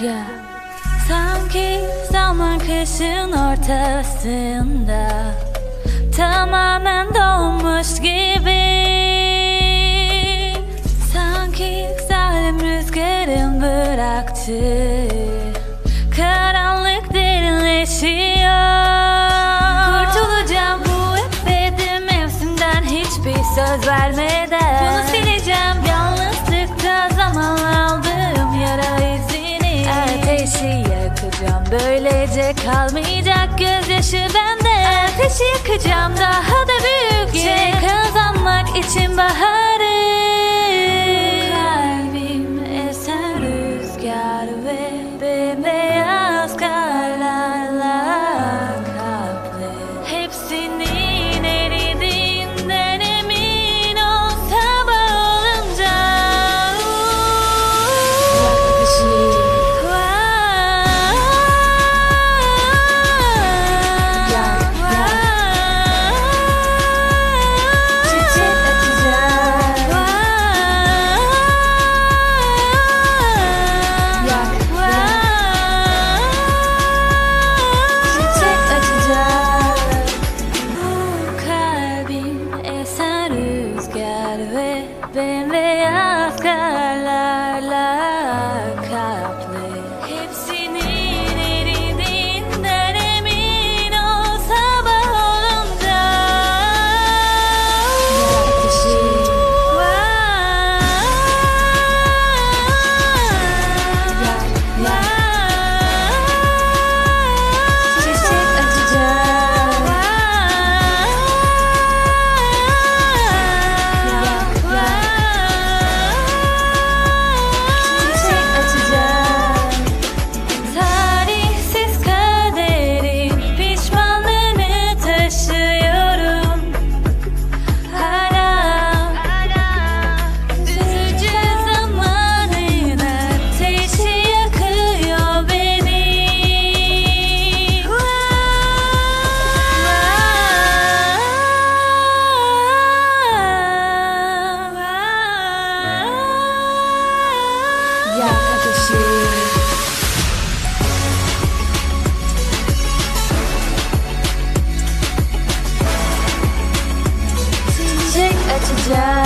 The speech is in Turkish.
Ya Sanki zaman kışın ortasında Tamamen donmuş gibi. Sanki zalim rüzgarın bıraktı. Karanlık derinleşiyor. Kurtulacağım bu ebedi mevsimden Hiçbir söz vermeden Gizlice kalmayacak gözyaşı bende. Ateşi yakacağım daha da büyükçe Geri kazanmak için baharı Kalbim eser rüzgar ve peleas Yeah.